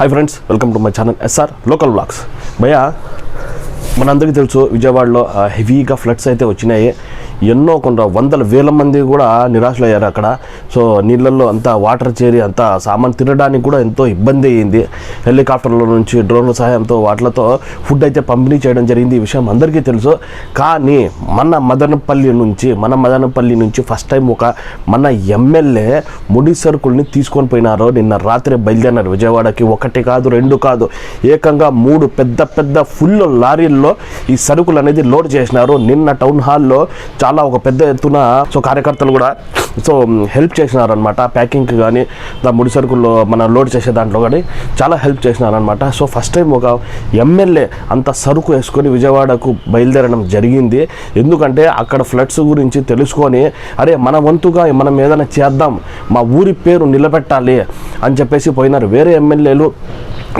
Hi friends welcome to my channel SR local blogs భయ్యా మనందరికీ తెలుసు విజయవాడలో హెవీగా ఫ్లడ్స్ అయితే వచ్చినాయి. ఎన్నో కొంత వందల వేల మంది కూడా నిరాశలయ్యారు అక్కడ. సో నీళ్ళల్లో అంతా వాటర్ చేరి అంతా సామాన్ తినడానికి కూడా ఎంతో ఇబ్బంది అయ్యింది. హెలికాప్టర్ల నుంచి డ్రోన్ల సహాయంతో వాటిలతో ఫుడ్ అయితే పంపిణీ చేయడం జరిగింది. ఈ విషయం అందరికీ తెలుసు. కానీ మన మదనపల్లి నుంచి మన మదనపల్లి నుంచి ఫస్ట్ టైం ఒక మన ఎమ్మెల్యే ముడి సరుకుల్ని తీసుకొని పోయినారు. నిన్న రాత్రి బయలుదేరినారు విజయవాడకి. ఒకటి కాదు రెండు కాదు ఏకంగా మూడు పెద్ద పెద్ద ఫుల్ లారీల్లో ఈ సరుకులు అనేది లోడ్ చేసినారు. నిన్న టౌన్ హాల్లో చాలా ఒక పెద్ద ఎత్తున సో కార్యకర్తలు కూడా సో హెల్ప్ చేసినారనమాట ప్యాకింగ్కి కానీ దా ముడి సరుకుల్లో మన లోడ్ చేసే దాంట్లో కానీ చాలా హెల్ప్ చేసినారనమాట సో ఫస్ట్ టైం ఒక ఎమ్మెల్యే అంత సరుకు వేసుకొని విజయవాడకు బయలుదేరడం జరిగింది. ఎందుకంటే అక్కడ ఫ్లడ్స్ గురించి తెలుసుకొని అరే మన వంతుగా మనం ఏదైనా చేద్దాం మా ఊరి పేరు నిలబెట్టాలి అని చెప్పేసి పోయినారు. వేరే ఎమ్మెల్యేలు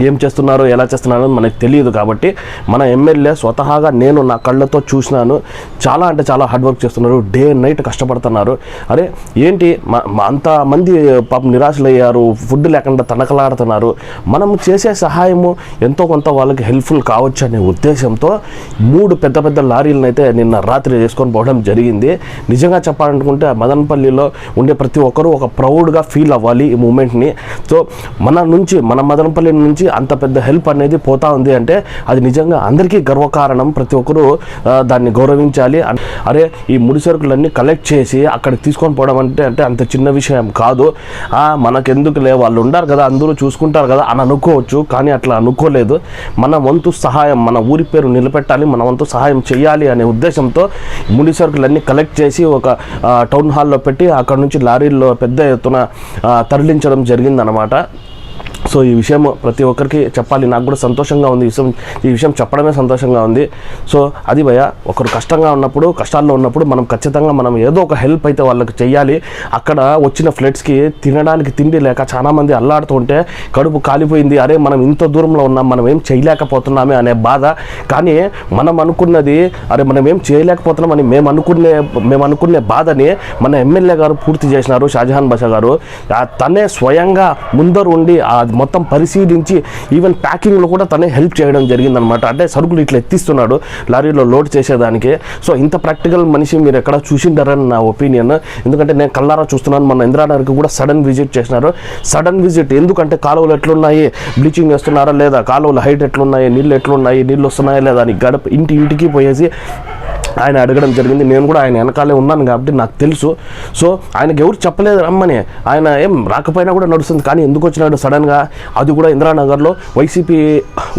ఏం చేస్తున్నారో ఎలా చేస్తున్నారో మనకు తెలియదు కాబట్టి మన ఎమ్మెల్యే స్వతహాగా నేను నా కళ్ళతో చూసినాను. చాలా అంటే చాలా హార్డ్ వర్క్ చేస్తున్నారు. డే అండ్ నైట్ కష్టపడుతున్నారు. అరే ఏంటి? మ- మ- అంత మంది పాపం నిరాశలయ్యారు. ఫుడ్ లేకుండా తనకలాడుతున్నారు. మనం చేసే సహాయము ఎంతో కొంత వాళ్ళకి హెల్ప్ఫుల్ కావచ్చు అనే ఉద్దేశంతో మూడు పెద్ద పెద్ద లారీలను అయితే నిన్న రాత్రి చేసుకొని పోవడం జరిగింది. నిజంగా చెప్పాలనుకుంటే మదనపల్లిలో ఉండే ప్రతి ఒక్కరూ ఒక ప్రౌడ్గా ఫీల్ అవ్వాలి ఈ మూమెంట్ని సో మన నుంచి మన మదనపల్లి నుంచి అంత పెద్ద హెల్ప్ అనేది పోతా ఉంది అంటే అది నిజంగా అందరికీ గర్వకారణం. ప్రతి ఒక్కరూ దాన్ని గౌరవించాలి. అరే ఈ ముడి సరుకులన్నీ కలెక్ట్ చేసి అక్కడికి తీసుకొని పోవడం అంటే అంటే అంత చిన్న విషయం కాదు. మనకెందుకు మనకెందుకులే వాళ్ళు ఉండారు కదా అందరూ చూసుకుంటారు కదా అని అనుకోవచ్చు కానీ అట్లా అనుకోలేదు. మన వంతు సహాయం మన ఊరి పేరు నిలబెట్టాలి మన వంతు సహాయం చేయాలి అనే ఉద్దేశంతో ముడి సరుకులన్నీ కలెక్ట్ చేసి ఒక టౌన్ హాల్లో పెట్టి అక్కడ నుంచి లారీల్లో పెద్ద ఎత్తున తరలించడం జరిగిందనమాట సో ఈ విషయం ప్రతి ఒక్కరికి చెప్పాలి. నాకు కూడా సంతోషంగా ఉంది. ఈ విషయం ఈ విషయం చెప్పడమే సంతోషంగా ఉంది. సో అది భయ ఒకరు కష్టంగా ఉన్నప్పుడు కష్టాల్లో ఉన్నప్పుడు మనం ఖచ్చితంగా మనం ఏదో ఒక హెల్ప్ అయితే వాళ్ళకి చేయాలి అక్కడ వచ్చిన ఫ్లడ్స్కి తినడానికి తిండి లేక చాలామంది అల్లాడుతుంటే కడుపు కాలిపోయింది. అరే మనం ఇంత దూరంలో ఉన్నాం మనం ఏం చేయలేకపోతున్నామే అనే బాధ. కానీ మనం అనుకున్నది అరే మనం ఏం చేయలేకపోతున్నామని మేము అనుకునే మేము అనుకునే బాధని మన ఎమ్మెల్యే గారు పూర్తి చేసినారు షాజహాన్ బాషా గారు. తనే స్వయంగా ముందరు ఉండి ఆ మొత్తం పరిశీలించి ఈవెన్ ప్యాకింగ్లో కూడా తనే హెల్ప్ చేయడం జరిగిందనమాట అంటే సరుకులు ఇట్లా ఎత్తిస్తున్నాడు లారీలో లోడ్ చేసేదానికి. సో ఇంత ప్రాక్టికల్ మనిషి మీరు ఎక్కడ చూసిండారని నా ఒపీనియన్ ఎందుకంటే నేను కల్లారా చూస్తున్నాను మన ఇంద్రానగర్కి కూడా సడన్ విజిట్ చేసినారు. సడన్ విజిట్ ఎందుకంటే కాలువలు ఎట్లున్నాయి? బ్లీచింగ్ వేస్తున్నారా లేదా? కాలువల హైట్ ఎట్లున్నాయి? నీళ్ళు ఎట్లున్నాయి? నీళ్ళు వస్తున్నాయా లేదా? అని గడప ఇంటి ఇంటికి పోయేసి ఆయన అడగడం జరిగింది. నేను కూడా ఆయన వెనకాలే ఉన్నాను కాబట్టి నాకు తెలుసు. సో ఆయనకి ఎవరు చెప్పలేదు రమ్మని. ఆయన ఏం రాకపోయినా కూడా నడుస్తుంది. కానీ ఎందుకు వచ్చినాడు సడన్గా అది కూడా ఇందిరానగర్లో వైసీపీ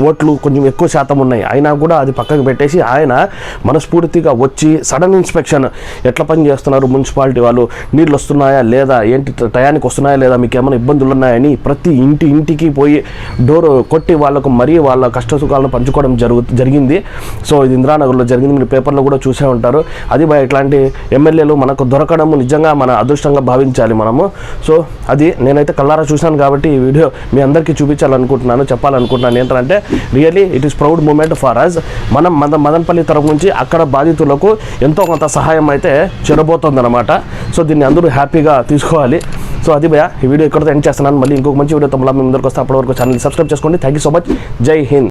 ఓట్లు కొంచెం ఎక్కువ శాతం ఉన్నాయి. అయినా కూడా అది పక్కకు పెట్టేసి ఆయన మనస్ఫూర్తిగా వచ్చి సడన్ ఇన్స్పెక్షన్ ఎట్లా పని చేస్తున్నారు మున్సిపాలిటీ వాళ్ళు? నీళ్ళు వస్తున్నాయా లేదా? ఏంటి టయానికి వస్తున్నాయా లేదా? మీకు ఏమైనా ఇబ్బందులు ఉన్నాయని ప్రతి ఇంటి ఇంటికి పోయి డోర్ కొట్టి వాళ్ళకు మరీ వాళ్ళ కష్ట సుఖాలను పంచుకోవడం జరుగు జరిగింది. సో ఇది ఇందిరానగర్లో జరిగింది. మీరు పేపర్లో కూడా చూసే ఉంటారు. అది భయ ఇట్లాంటి ఎమ్మెల్యేలు మనకు దొరకడము నిజంగా మన అదృష్టంగా భావించాలి మనము. సో అది నేనైతే కల్లారా చూశాను కాబట్టి ఈ వీడియో మీ అందరికీ చూపించాలనుకుంటున్నాను చెప్పాలనుకుంటున్నాను. ఏంటంటే really it is proud moment for us మనం మద మదనపల్లి తరపు నుంచి అక్కడ బాధితులకు ఎంతో కొంత సహాయం అయితే చెరబోతుందన్నమాట సో దీన్ని అందరూ హ్యాపీగా తీసుకోవాలి. సో అది భయ ఈ వీడియో ఇక్కడ ఎండ్ చేస్తున్నాను. మళ్ళీ ఇంకొక మంచి వీడియోతో మళ్ళీ మీ ముందరికి వస్తే అప్పటి వరకు ఛానల్ సబ్స్క్రైబ్ చేసుకోండి. థ్యాంక్ యూ సో మచ్ జై హింద్.